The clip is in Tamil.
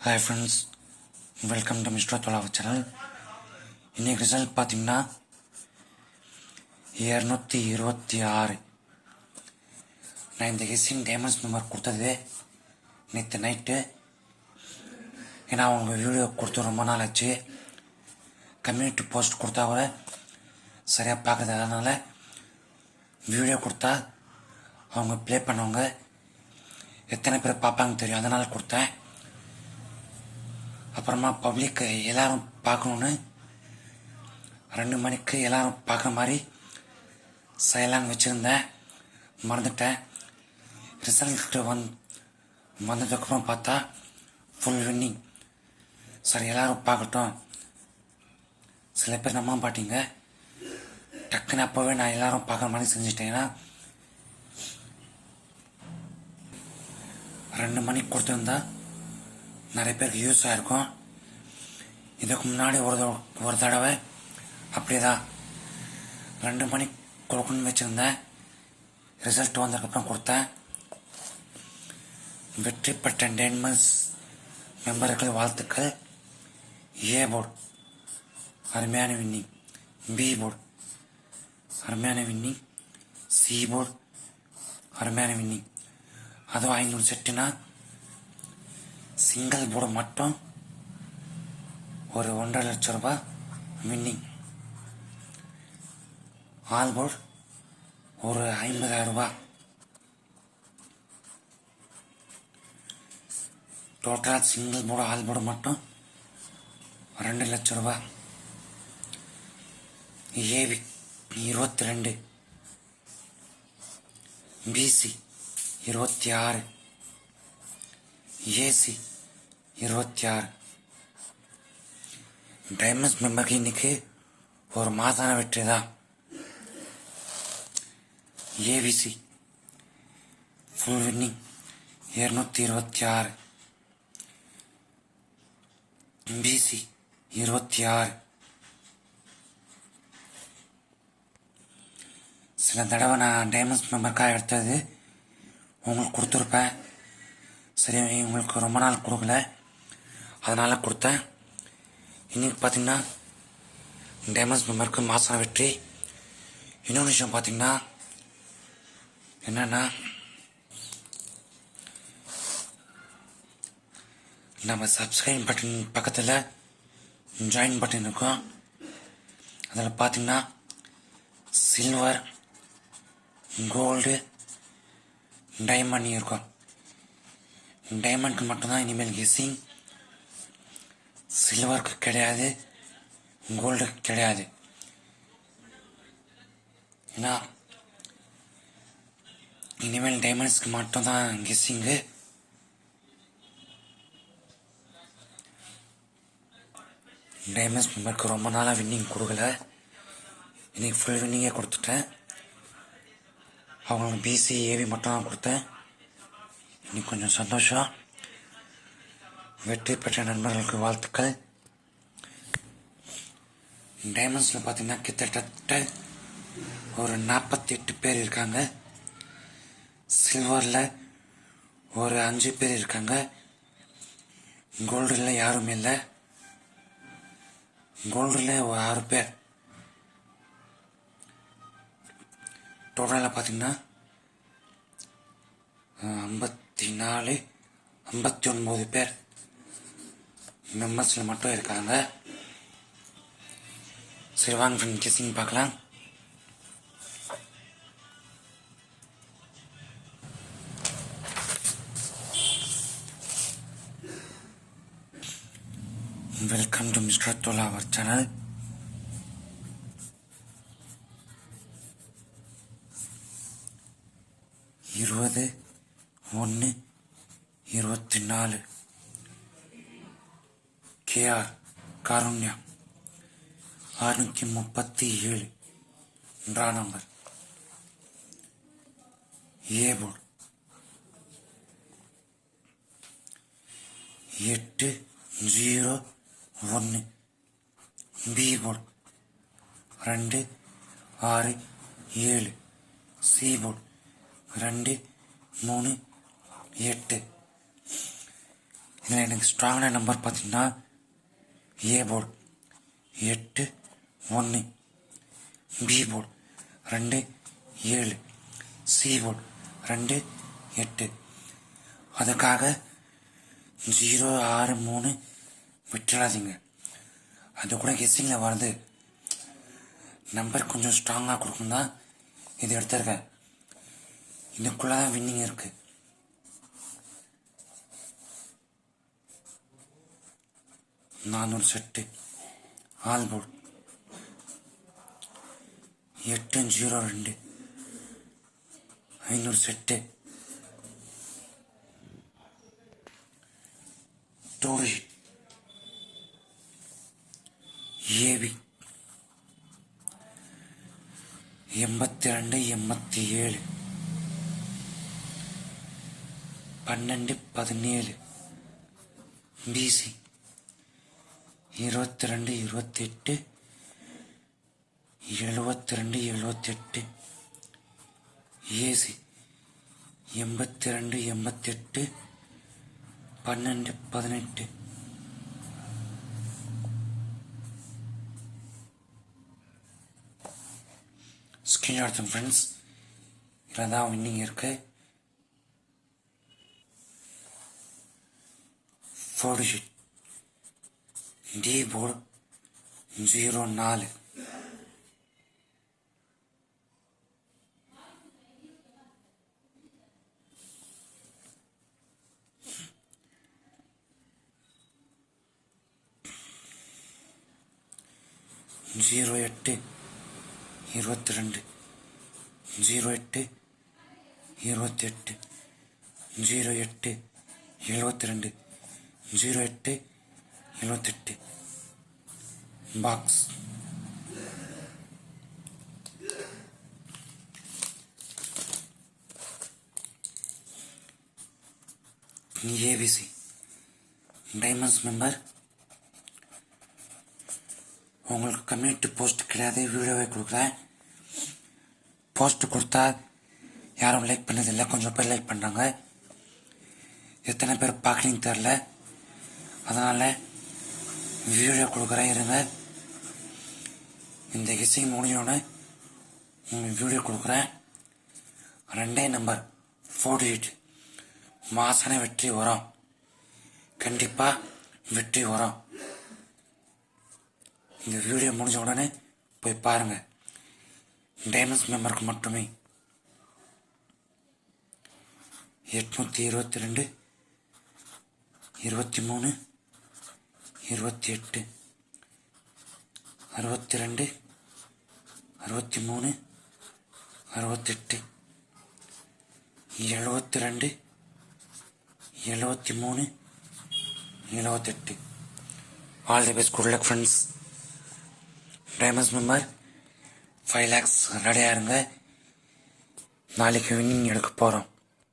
Hi friends welcome to mister தொலாவ channel இன்றைக்கி ரிசல்ட் பார்த்தீங்கன்னா இரநூத்தி இருபத்தி ஆறு நான் இந்த ஹெஸ்ஸின் டேமண்ட்ஸ் நம்பர் கொடுத்தது நேற்று நைட்டு ஏன்னா அவங்க வீடியோ கொடுத்து ரொம்ப நாள் ஆச்சு கம்யூனிட்டி போஸ்ட் கொடுத்தா கூட சரியாக பார்க்குறது அதனால் வீடியோ கொடுத்தா அவங்க ப்ளே பண்ணவங்க எத்தனை பேர் பார்ப்பாங்க தெரியும் அதனால் கொடுத்தேன் அப்புறமா பப்ளிக் எல்லாரும் பார்க்கணுன்னு ரெண்டு மணிக்கு எல்லாரும் பார்க்குற மாதிரி செய்யலான்னு வச்சுருந்தேன். மறந்துட்டேன். ரிசல்ட்டு வந் வந்ததுக்கப்புறம் பார்த்தா ஃபுல் வின்னிங் சரி எல்லோரும் பார்க்கட்டும். சில பேர் நம்ம பாட்டிங்க? டக்குன்னு அப்போவே நான் எல்லாரும் பார்க்குற மாதிரி செஞ்சுட்டேன்னா ரெண்டு மணிக்கு கொடுத்துருந்தா நிறைய பேருக்கு யூஸ் ஆகிருக்கும் இதுக்கு முன்னாடி ஒரு தடவை ஒரு தடவை அப்படியே தான் ரெண்டு மணிக்கு கொடுக்கணும்னு வச்சுருந்தேன். ரிசல்ட் வந்ததுக்கப்புறம் கொடுத்தேன். வெற்றி பெற்ற டென்மன்ஸ் மெம்பர்கள் வாழ்த்துக்கள். ஏ போர்டு அருமையான வின்னிங் பி போர்டு அருமையான வின்னிங் சி போர்டு அருமையான வின்னிங் அதுவும் ஐநூறு செட்டுனா சிங்கிள் போர்டு மட்டும். ஒரு ஒன்றரை லட்சம் ரூபா வின்னிங் ஆல் போர்டு ஒரு ஐம்பதாயிரம் ரூபா. டோட்டலாக சிங்கிள் போர்டு ஆல் போர்டு மட்டும் ரெண்டு லட்சம் ரூபா. ஏவி இருபத்தி ரெண்டு பிசி இருபத்தி ஆறு. ஏசி இருபத்தி ஆறு டைமண்ட்ஸ் மெம்பருக்கு இன்னைக்கு ஒரு மாதான வெற்றி தான். ஏவிசி ஃபுல் வின்னிங் இருநூத்தி இருபத்தி ஆறு பிசி இருபத்தி ஆறு சில தடவை நான் டைமண்ட்ஸ் மெம்பருக்காக எடுத்தது உங்களுக்கு கொடுத்துருப்பேன். சரி உங்களுக்கு ரொம்ப நாள் கொடுக்கல. அதனால் கொடுத்தேன். இன்றைக்கி பார்த்தீங்கன்னா டேமஸ் மெம்பருக்கு மாசான வெற்றி. இன்னொன்று விஷயம் பார்த்தீங்கன்னா என்னென்னா நம்ம சப்ஸ்கிரைப் பட்டன் பக்கத்தில் ஜாயின் பட்டன் இருக்கும். அதில் பார்த்தீங்கன்னா சில்வர் கோல்டு டைமண்ட் இருக்கும். டைமண்ட்க்கு மட்டும்தான் இனிமேல் கெஸ்ஸிங் சில்வருக்கு கிடையாது கோல்டுக்கு கிடையாது. ஏன்னா இனிமேல் டைமண்ட்ஸ்க்கு மட்டும்தான் கெஸ்ஸிங்கு டைமண்ட்ஸ் மெம்பருக்கு ரொம்ப நாளாக வின்னிங் கொடுக்கல. இன்னைக்கு ஃபுல் வின்னிங்கே கொடுத்துட்டேன். அவங்களுக்கு பிசி ஏவி மட்டும் தான் கொடுத்தேன். இன்னைக்கு கொஞ்சம் சந்தோஷம். வெற்றி பெற்ற நண்பர்களுக்கு வாழ்த்துக்கள். டைமண்ட்ஸில் பார்த்தீங்கன்னா கிட்டத்தட்ட ஒரு நாற்பத்தி எட்டு பேர் இருக்காங்க. சில்வரில் ஒரு அஞ்சு பேர் இருக்காங்க. கோல்டில் யாரும் இல்லை. கோல்டில் ஒரு ஆறு பேர். டோட்டலாக பார்த்தீங்கன்னா ஐம்பத்தி நாலு ஐம்பத்தி ஒன்பது பேர். மெம்பர்ஸில் மட்டும் இருக்காங்க. சரி வாங்க ஃப்ரெண்ட் கிசிங் பார்க்கலாம். வெல்கம் டு மிஸ்டர் தோலா அவர் சேனல் இருபது ஒன்று இருபத்தி நாலு. K R Karunya. அறுநூற்றி முப்பத்தி ஏழு ட்ரா நம்பர். ஏ போர்டு எட்டு ஜீரோ ஒன்று பி போர்டு ரெண்டு ஆறு ஏழு. சி போர்டு ரெண்டு மூணு எட்டு. இதில் எனக்கு ஸ்ட்ராங்கான நம்பர் பார்த்தீங்கன்னா ஏ போர்டு எட்டு ஒன்று பி போர்டு ரெண்டு ஏழு சி போர்டு ரெண்டு எட்டு. அதுக்காக ஜீரோ ஆறு மூணு விட்டுறாதீங்க. அது கூட கெஸ்ஸிங்கில் வருது. நம்பர் கொஞ்சம் ஸ்ட்ராங்காக கொடுக்கும் தான் இது எடுத்திருக்கேன் இதுக்குள்ளே தான் வின்னிங் இருக்குது நானூறு செட்டு. ஆல்போர்ட் எட்டு ஜீரோ ரெண்டு. ஐநூறு செட்டு. டோரி. ஏவி. எண்பத்தி ரெண்டு எண்பத்தி ஏழு பன்னெண்டு பதினேழு. பிசி. இருபத்தி ரெண்டு இருபத்தி எட்டு எழுபத்தி ரெண்டு எழுபத்தி எட்டு ஏசி எண்பத்தி ரெண்டு எண்பத்தி எட்டு பன்னெண்டு பதினெட்டு. ஸ்கிரீன் எடுத்தோம் ஃப்ரெண்ட்ஸ் இதில் தான் வின்னிங் இருக்கு. Four sheet D board zero நாலு ஜீரோ எட்டு இருபத்தி ரெண்டு ஜீரோ எட்டு இருபத்தி எட்டு ஜீரோ எட்டு எழுபத்தி ரெண்டு ஜீரோ எட்டு இருபத்தெட்டு பாக்ஸ் ஏபிசி டைமண்ட்ஸ் மெம்பர் உங்களுக்கு கம்யூனிட்டி போஸ்ட் கிடையாது வீடியோவே கொடுக்குறேன் போஸ்ட் கொடுத்தா யாரும் லைக் பண்ணதில்லை கொஞ்சம் பேர் லைக் பண்ணுறாங்க எத்தனை பேர் பார்க்குறீங்க தெரில அதனால் வீடியோ கொடுக்குறேன் இருங்க. இந்த இசை முடிஞ்சோடனே உங்களுக்கு வீடியோ கொடுக்குறேன். ரெண்டே நம்பர் ஃபோர்டி எயிட் மாசான வெற்றி வரும் கண்டிப்பாக வெற்றி வரும் இந்த வீடியோ முடிஞ்ச உடனே போய் பாருங்கள் டைமண்ட்ஸ் மெம்பருக்கு மட்டுமே. எட்நூற்றி இருபத்தி ரெண்டு இருபத்தி மூணு இருபத்தி எட்டு அறுபத்தி ரெண்டு அறுபத்தி மூணு அறுபத்தெட்டு எழுபத்தி ரெண்டு எழுபத்தி மூணு எழுபத்தெட்டு. All the best good luck friends diamonds member five lakhs ரெடியாக இருங்க நாளைக்கு வின்னிங் எடுக்க போகிறோம்